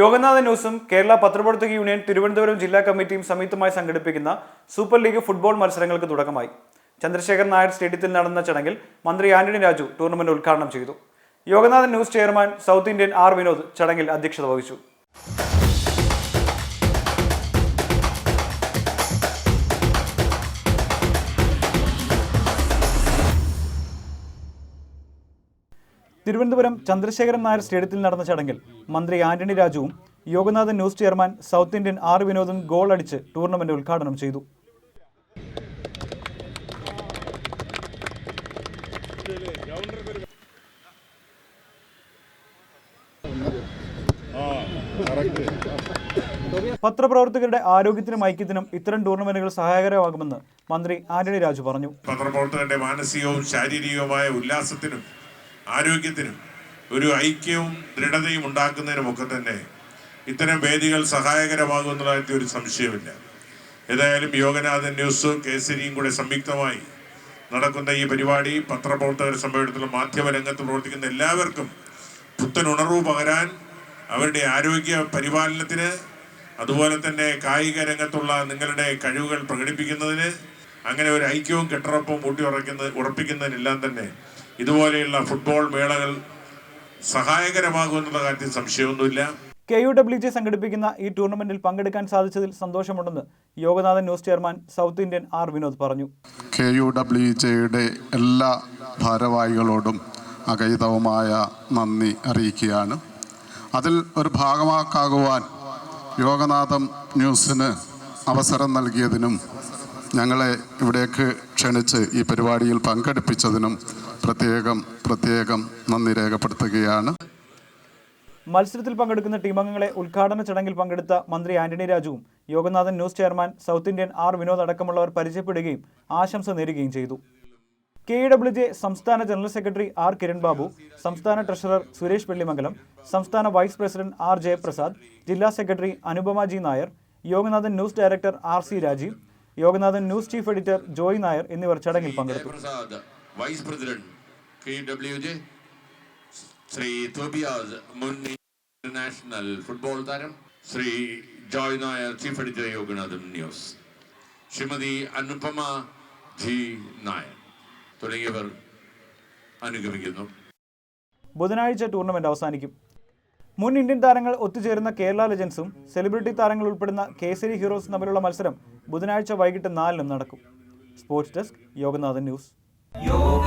യോഗനാഥ ന്യൂസും കേരള പത്രപ്രവർത്തക യൂണിയൻ തിരുവനന്തപുരം ജില്ലാ കമ്മിറ്റിയും സംയുക്തമായി സംഘടിപ്പിക്കുന്ന സൂപ്പർ ലീഗ് ഫുട്ബോൾ മത്സരങ്ങൾക്ക് തുടക്കമായി. ചന്ദ്രശേഖർ നായർ സ്റ്റേഡിയത്തിൽ നടന്ന ചടങ്ങിൽ മന്ത്രി ആന്റണി രാജു ടൂർണമെന്റ് ഉദ്ഘാടനം ചെയ്തു. Yoganathan news chairman South Indian R Vinod ചടങ്ങിൽ അധ്യക്ഷത വഹിച്ചു. തിരുവനന്തപുരം ചന്ദ്രശേഖരൻ നായർ സ്റ്റേഡിയത്തിൽ നടന്ന ചടങ്ങിൽ മന്ത്രി ആന്റണി രാജുവും Yoganathan news chairman South Indian R വിനോദും goal അടിച്ച് ടൂർണമെന്റ് ഉദ്ഘാടനം ചെയ്തു. പത്രപ്രവർത്തകരുടെ ആരോഗ്യത്തിനും ഐക്യത്തിനും ഇത്തരം ടൂർണമെന്റുകൾ സഹായകരമാകുമെന്ന് മന്ത്രി ആന്റണി രാജു പറഞ്ഞു. പത്രപ്രവർത്തകരുടെ മാനസികവും ശാരീരികവുമായ ഉല്ലാസത്തിനും ആരോഗ്യത്തിനും ഒരു ഐക്യവും ദൃഢതയും ഉണ്ടാക്കുന്നതിനുമൊക്കെ തന്നെ ഇത്തരം വേദികൾ സഹായകരമാകുന്നതായിട്ട് ഒരു സംശയമില്ല. ഏതായാലും യോഗനാഥൻ ന്യൂസ് കേസരിയും കൂടെ സംയുക്തമായി നടക്കുന്ന ഈ പരിപാടി പത്രപ്രവർത്തകരെ സംബന്ധിച്ചിടത്തോളം മാധ്യമരംഗത്ത് പ്രവർത്തിക്കുന്ന എല്ലാവർക്കും പുത്തൻ ഉണർവ് പകരാൻ അവരുടെ ആരോഗ്യ പരിപാലനത്തിന് അതുപോലെ തന്നെ കായിക രംഗത്തുള്ള നിങ്ങളുടെ കഴിവുകൾ പ്രകടിപ്പിക്കുന്നതിന് അങ്ങനെ ഒരു ഐക്യവും കെട്ടുറപ്പും ഊട്ടി ഉറയ്ക്കുന്ന ഉറപ്പിക്കുന്നതിനെല്ലാം തന്നെ ഇതുപോലെയുള്ള ഫുട്ബോൾ മേളകൾ സഹായകരമാകുമെന്നുള്ള കാര്യത്തിൽ സംശയമൊന്നുമില്ല. കെ യു ഡബ്ല്യു ജെ സംഘടിപ്പിക്കുന്ന ഈ ടൂർണമെന്റിൽ പങ്കെടുക്കാൻ സാധിച്ചതിൽ സന്തോഷമുണ്ടെന്ന് Yoganathan news chairman South Indian R Vinod പറഞ്ഞു. കെ യു ഡബ്ല്യു ജെയുടെ എല്ലാ ഭാരവാഹികളോടും അകൈതവുമായ നന്ദി അറിയിക്കുകയാണ്. അതിൽ ഒരു ഭാഗമാക്കാകുവാൻ യോഗനാഥം ന്യൂസിന് അവസരം നൽകിയതിനും ഞങ്ങളെ ഇവിടേക്ക് ക്ഷണിച്ച് ഈ പരിപാടിയിൽ പങ്കെടുപ്പിച്ചതിനും പ്രത്യേകം പ്രത്യേകം നന്ദി രേഖപ്പെടുത്തുകയാണ്. മത്സരത്തിൽ പങ്കെടുക്കുന്ന ടീമംഗങ്ങളെ ഉദ്ഘാടന ചടങ്ങിൽ പങ്കെടുത്ത മന്ത്രി ആന്റണി രാജുവും Yoganathan news chairman south Indian R Vinod അടക്കമുള്ളവർ പരിചയപ്പെടുകയും ആശംസ നേരുകയും ചെയ്തു. കെ ഡബ്ല്യു ജെ സംസ്ഥാന general secretary R Kiran Babu സംസ്ഥാന ട്രഷറർ സുരേഷ് വെള്ളിമംഗലം സംസ്ഥാന വൈസ് പ്രസിഡന്റ് ആർ ജയപ്രസാദ് ജില്ലാ secretary Anupama G Nair Yoganathan news director R C Rajeev Yoganathan news chief editor Joy Nair എന്നിവർ ചടങ്ങിൽ പങ്കെടുത്തു. Vice president K W J Shri Tobias മുൻ international football താരം Shri Joy Nair chief editor Yoganathan news Shrimati Anupama G Nair തുടങ്ങിയവർ അനുഗമിക്കുന്നു. ബുധനാഴ്ച tournament അവസാനിക്കും. മുൻ ഇന്ത്യൻ താരങ്ങൾ ഒത്തുചേരുന്ന കേരള ലെജൻസും സെലിബ്രിറ്റി താരങ്ങൾ ഉൾപ്പെടുന്ന കേസരി ഹീറോസും തമ്മിലുള്ള മത്സരം ബുധനാഴ്ച വൈകിട്ട് നാലിനും നടക്കും. Sports desk Yoganathan news Yoganatham